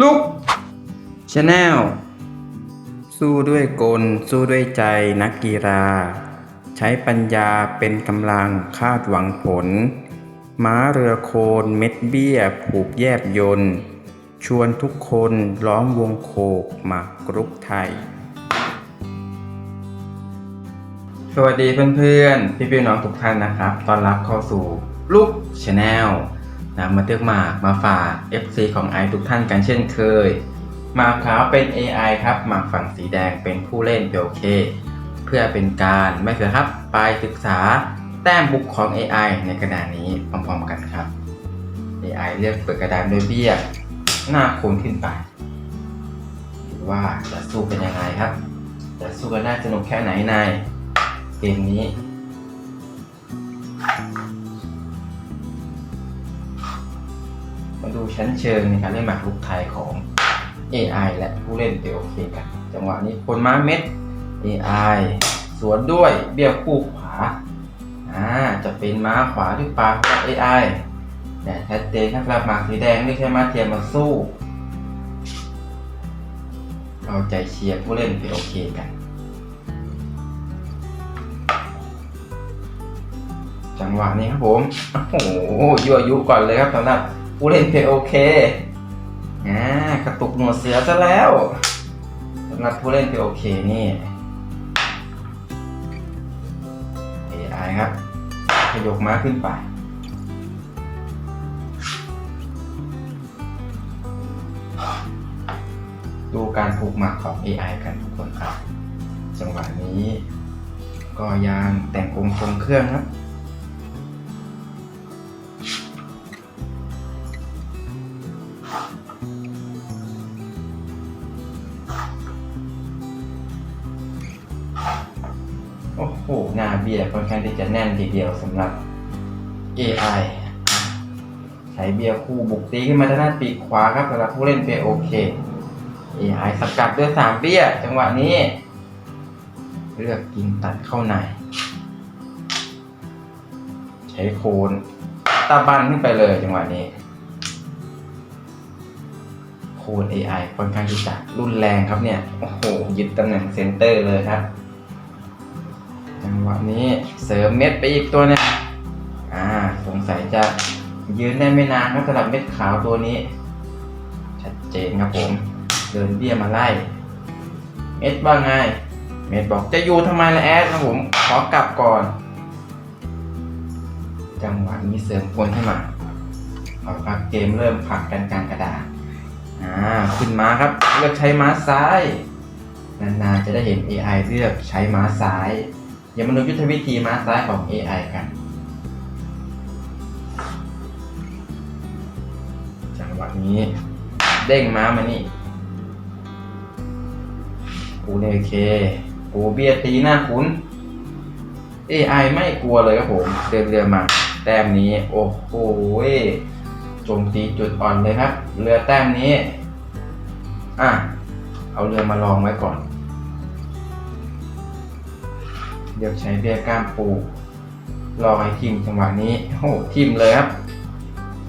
ลุกชาแนลสู้ด้วยกล สู้ด้วยใจนักกีฬา ใช้ปัญญาเป็นกำลังคาดหวังผล ม้าเรือโคนเม็ดเบี้ย ผูกแยบยนต์ชวนทุกคนล้อมวงโคกมากกรุกไทย สวัสดีเพื่อนๆ พี่พี่น้องทุกท่านนะครับ ต้อนรับเข้าสู่ลูกชาแนล นะมาเตือกหมากมาฝาก FC ของไอทุกท่านกันเช่นเคย หมากขาวเป็น AI ครับ หมากฝั่งสีแดงเป็นผู้เล่นโอเค เพื่อเป็นการไม่เสียครับ ไปศึกษาแต้มบุกของ AI ในกระดานนี้พร้อมๆกันครับ AI เลือกเปิดกระดานโดยเบี้ยหน้าคูณขึ้นไปดูว่าจะสู้เป็นยังไงครับ จะสู้กันได้สนุกแค่ไหนในเกมนี้ ชั้นเชิงในการเล่นหมากรุกไทยของ AI และผู้เล่นเปโอเคกัน จังหวะนี้คนม้าเม็ด AI สวนด้วยเบี้ยวคู่ขวาอ่าจะเป็นม้าขวาหรือเปล่า AI แต่ชัดเจนครับรับหมากสีแดงไม่ใช่ม้าเทียมมาสู้เราใจเชียร์ผู้เล่นเปโอเคกันจังหวะนี้ครับผม โอ้โหยั่วยุก่อนเลยครับสำหรับ ผู้เล่นเพโอเคอ่ากระตุกหนวดเสือซะแล้วสำหรับผู้เล่นเพโอเคนี่ AI ครับขยกม้าขึ้นไปดูการผูกหมักของ AI กันทุกคนครับ จังหวะนี้ ก็ยังแต่งองค์ทรงเครื่องครับ ยค่อนข้างที่จะแน่นทีเดียวสำหรับ AI ใช้เบียร์คู่บุกตีขึ้นมาทางด้านปีกขวาครับสำหรับผู้เล่นเปโอเค AI สกัดด้วยสามเบี้ยจังหวะนี้ เลือกยิงตัดเข้าใน ใช้โคนตาบันขึ้นไปเลยจังหวะนี้โคน AI ค่อนข้างที่จะรุนแรงครับเนี่ย โอ้โห ยึดตำแหน่งเซนเตอร์เลยครับ วะนี้เสริมเม็ดไปอีกตัวหนึงอ่าสงสัยจะยืนได้ไม่นานครับสำหรับเม็ดขาวตัวนี้ ชัดเจนครับผม เดินเบี้ยมาไล่ เม็ดว่าไง เม็ดบอกจะอยู่ทำไมละแอดครับผม ขอกลับก่อน จังหวะนี้เสริมพวนขึ้นมาเอาครับเกมเริ่มผลักกันกลางกระดาษอ่าขึ้นมาครับ เลือกใช้ม้าซ้าย นานๆจะได้เห็น AI เลือกใช้ม้าซ้าย ดี๋ยวมาดูยุทธวิธีม้าซ้ายของ AI กัน จังหวะนี้ เด้งม้ามานี่ปูเลเคปูเบียตีหน้าขุน AI ไม่กลัวเลยครับผมเดินเรือมาแต้มนี้โอ้โหโจมตีจุดอ่อนเลยครับ เรือแต้มนี้ อะ เอาเรือมาลองไว้ก่อน เลือกใช้เบี้ยก้ามปูรอให้ทิมจังหวะนี้โอ้หทิมเลยครับ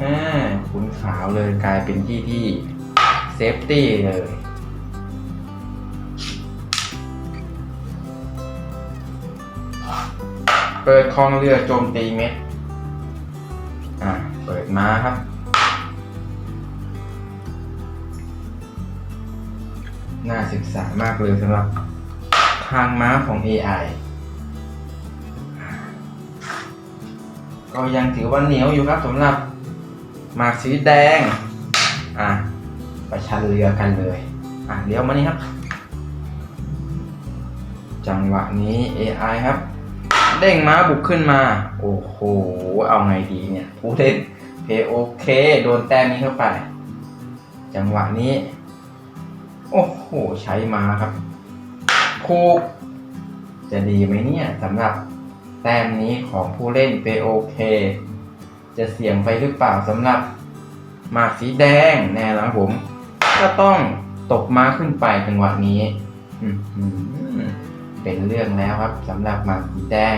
อ่าขุนขาวเลยกลายเป็นที่ที่เซฟตี้เลยเปิดคลองเรือโจมตีเม็ดอ่าเปิดม้าครับน่าศึกษามากเลยสำหรับทางม้าของ AI ก็ยังถือว่าเหนียวอยู่ครับสำหรับหมากสีแดง อะประชันเรือกันเลย อะเลี้ยวมานี่ครับ จังหวะนี้ AI ครับ เด้งม้าบุกขึ้นมา โอ้โห เอาไงดีเนี่ย ผู้เล่นเพโอเค โดนแต้มนี้เข้าไป จังหวะนี้ โอ้โห ใช้ม้าครับ คูกจะดีไหมเนี่ยสำหรับ แต้มนี้ของผู้เล่นเปโอเค จะเสี่ยงไปหรือเปล่าสำหรับหมากสีแดงแน่แล้วผม ก็ต้องตกม้าขึ้นไปจังหวะนี้เป็นเรื่องแล้วครับสำหรับหมากสีแดง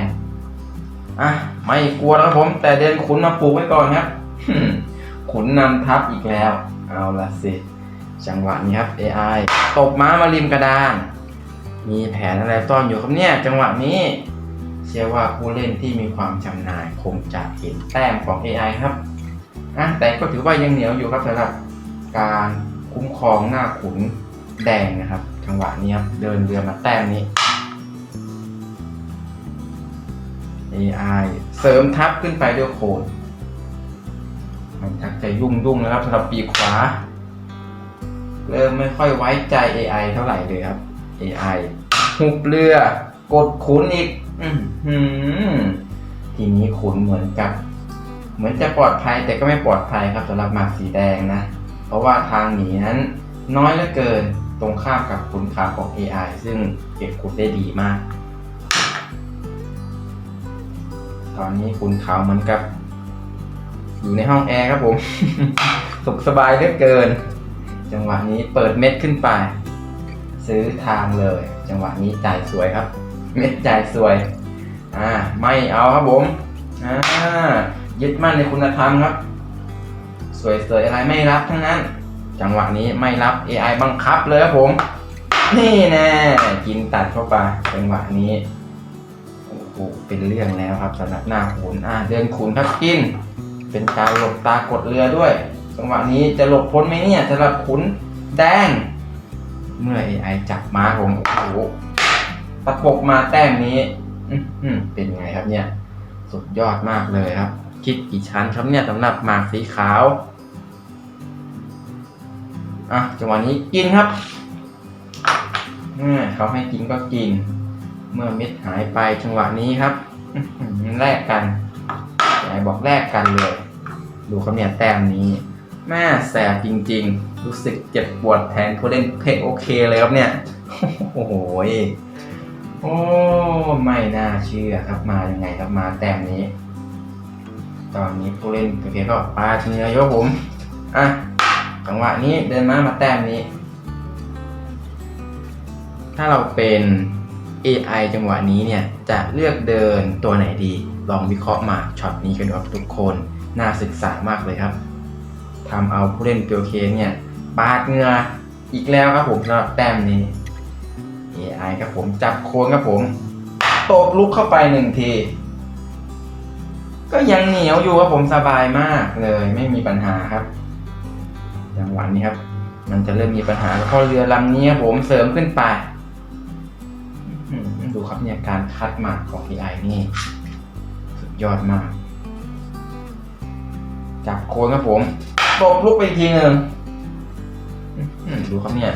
อะไม่กลัวแล้วผม แต่เดินขุนมาปลูกไว้ก่อนครับขุนนำทัพอีกแล้ว เอาละสิจังหวะนี้ครับ AI ตบม้ามาริมกระดาน มีแผนอะไรต้อนอยู่ครับเนี่ย จังหวะนี้ เชื่อว่าผู้เล่นที่มีความชำนาญคงจะเห็นแต้มของ AI ครับอะแต่ก็ถือว่ายังเหนียวอยู่ครับสำหรับการคุ้มครองหน้าขุนแดงนะครับจังหวะนี้ครับเดินเรือมาแต้มนี้ AI เสริมทับขึ้นไปด้วยโคนมันทักจะยุ่งยุ่งๆนะครับสำหรับปีขวา เริ่มไม่ค่อยไว้ใจ AI เท่าไหร่เลยครับ AI หุบเรือกดขุนอีก ทีนี้ขุนเหมือนกับ เหมือนจะปลอดภัยแต่ก็ไม่ปลอดภัยครับสำหรับหมากสีแดงนะ เพราะว่าทางหนีนั้นน้อยเหลือเกินตรงข้ามกับขุนขาของ AI ซึ่งเก็บขุนได้ดีมาก ตอนนี้ขุนขาวเหมือนกับ อยู่ในห้องแอร์ครับผม สุขสบายเหลือเกิน จังหวะนี้เปิดเม็ดขึ้นไป ซื้อทางเลย จังหวะนี้จ่ายสวยครับ เม็ดจ่ายสวย อ่า ไม่เอาครับผม อ่า ยึดมั่นในคุณธรรมครับ สวยๆอะไรไม่รับทั้งนั้น จังหวะนี้ไม่รับ AI บังคับเลยครับผม นี่แน่กินตัดเข้าไปจังหวะนี้โอ้โหเป็นเรื่องแล้วครับสำหรับหน้าขุนอ่าเดินขุนครับกิน เป็นการหลบตากดเรือด้วย จังหวะนี้จะหลบพ้นไหมเนี่ยสำหรับขุนแดง เมื่อ AI จับมาผมโอ้โห ตะปบมาแต้มนี้อืเป็นไงครับเนี่ย สุดยอดมากเลยครับ คิดกี่ชั้นครับเนี่ยสำหรับหมากสีขาวอะจังหวะนี้กินครับเขาให้กินก็กิน เมื่อเม็ดหายไปจังหวะนี้ครับแลกกันยายบอกแลกกันเลย ดูครับเนี่ยแต้มนี้ แม่แสบจริง ๆ รู้สึกเจ็บปวดแทนผู้เล่นเพลงโอเคเลยครับเนี่ย โอ้โห โอ้ไม่น่าเชื่อครับมายังไงครับมาแต้มนี้ ตอนนี้ผู้เล่นเพลงก็ปาชิงเนื้อยกผมอะจังหวะนี้เดินมามาแต้มนี้ ถ้าเราเป็น AI จังหวะนี้เนี่ยจะเลือกเดินตัวไหนดี ลองวิเคราะห์มาช็อตนี้กันดูครับทุกคนน่าศึกษามากเลยครับทำเอาผู้เล่นเปียวเคเนี่ยปาดเงืออีกแล้วครับผมสำหรับแต้มนี้ AI ครับผมจับโคนครับผมตบลุกเข้าไปหนึ่งที ก็ยังเหนียวอยู่ครับผมสบายมากเลยไม่มีปัญหาครับจังหวะนี้ครับ มันจะเริ่มมีปัญหาเพราะเรือลำนี้ครับผมเสริมขึ้นไปดูครับเนี่ยการคัดหมากของ AI นี่ สุดยอดมาก จับโคนครับผมตบลุกไปอีกทีหนึ่งดูครับเนี่ย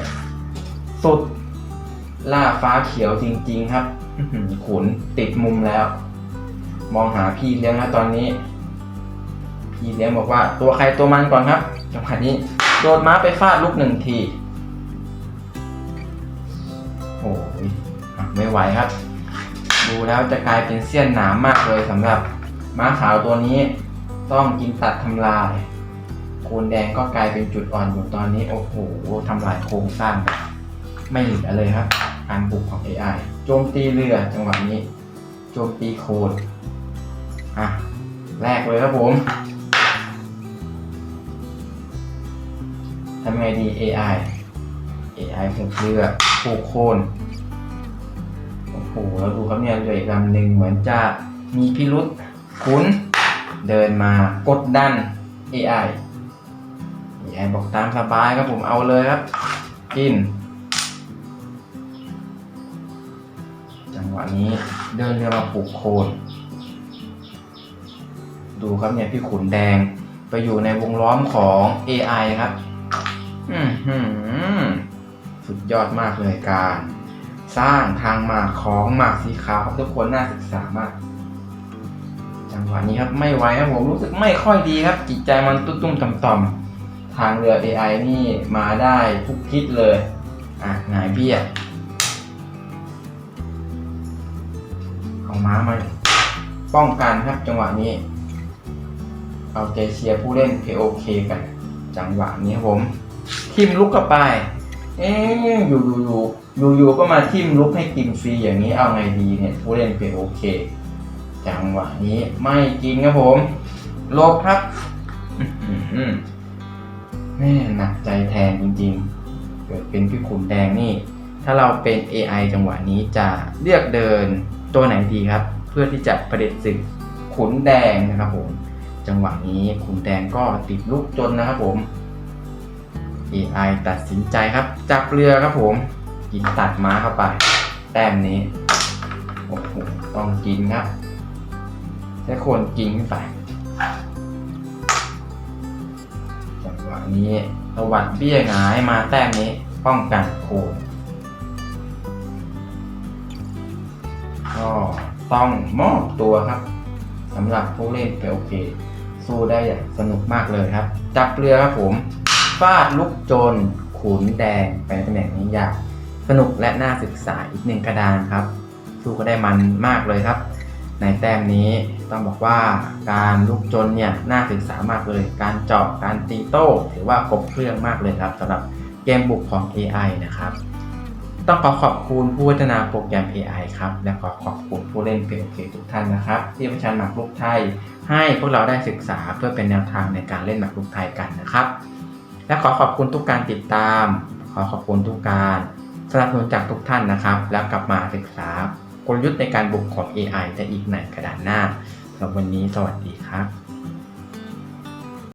สุด ล่าฟ้าเขียวจริง ๆ ครับอื้อหือขุนติดมุมแล้ว มองหาพี่เลี้ยงนะตอนนี้ พี่เลี้ยงบอกว่า ตัวใครตัวมันก่อนครับจังหวะนี้โดดม้าไปฟาดลูกหนึ่งทีโอ้ยอะไม่ไหวครับ ดูแล้วจะกลายเป็นเสี้ยนหนามมากเลยสำหรับม้าขาวตัวนี้ ต้องกินตัดทำลายโคนแดงก็กลายเป็นจุดอ่อนอยู่ตอนนี้ โอ้โหทำลายโครงสร้างแบบไม่เหลือเลยครับ การบุกของ AI โจมตีเรือจังหวะนี้ โจมตีโคนอะแรกเลยครับผมทำไงดี AI AI หุบเรือผูกโคนโอ้โหแล้วดูครับเนี่ยเรืออีกลำหนึ่งเหมือนจะมีพิรุษขุนเดินมากดดัน AI AI บอกตามสบายครับผมเอาเลยครับกิน งหวะนี้เดินเรือมาปลูกโคนดูครับเนี่ยพี่ขุนแดงไปอยู่ในวงล้อมของ AI ครับอือหือสุดยอดมากเลยการ สร้างทางหมากของหมากสีขาวครับทุกคนน่าศึกษามาก จังหวะนี้ครับไม่ไหวครับผมรู้สึกไม่ค่อยดีครับ จิตใจมันตุ้มๆต่อมๆทางเรือ AI นี่มาได้ทุกทิศเลย อะหงายเบี้ย ม้ามาป้องกันครับจังหวะนี้ เอาใจเชียร์ผู้เล่น POK กัน จังหวะนี้ครับผมทิมลุกกลับไป เอ๊ะอยู่อยู่อยู่อยู่อยู่ก็มาทิมลุกให้กินฟรีอย่างนี้เอาไงดีเนี่ย ผู้เล่น POK จังหวะนี้ไม่จริงครับผมลบครับแม่หนักใจแทนจริงๆ เกิดเป็นพี่ขุนแดงนี่ ถ้าเราเป็น AI จังหวะนี้จะเลือกเดิน ตัวไหนดีครับ เพื่อที่จะประเด็จศึกขุนแดงนะครับผม จังหวะนี้ขุนแดงก็ติดลูกจนนะครับผม AI ตัดสินใจครับจับเรือครับผมกินตัดม้าเข้าไป แต้มนี้โอ้โหต้องกินครับใช้คนกินขึ้นไปจังหวะนี้ตวัดเบี้ยงายมาแต้มนี้ป้องกันโคน ต้องมอบตัวครับสำหรับผู้เล่นไปโอเค สู้ได้อย่างสนุกมากเลยครับ จับเรือครับผมฟาดลูกโจรขุนแดงไปในตำแหน่งนี้อยางสนุกและน่าศึกษาอีกหนึ่งกระดานครับ สู้ก็ได้มันมากเลยครับ ในแต้มนี้ต้องบอกว่าการลุกจนเนี่ยน่าศึกษามากเลย การเจาะการตีโต้ถือว่าครบเครื่องมากเลยครับสำหรับเกมบุกของ AI นะครับ ต้องขอขอบคุณผู้พัฒนาโปรแกรม AI ครับ และขอขอบคุณ ผู้เล่นเป็นโอเคทุกท่านนะครับ ที่ประชันหมากรุกไทย ให้พวกเราได้ศึกษาเพื่อเป็นแนวทางในการเล่นหมากรุกไทยกันนะครับ และขอขอบคุณทุกการติดตาม ขอขอบคุณทุกการสนับสนุนจากทุกท่านนะครับ แล้วกลับมาศึกษากลยุทธ์ในการบุกของ AI จะอีกในกระดานหน้าสำหรับวันนี้สวัสดีครับ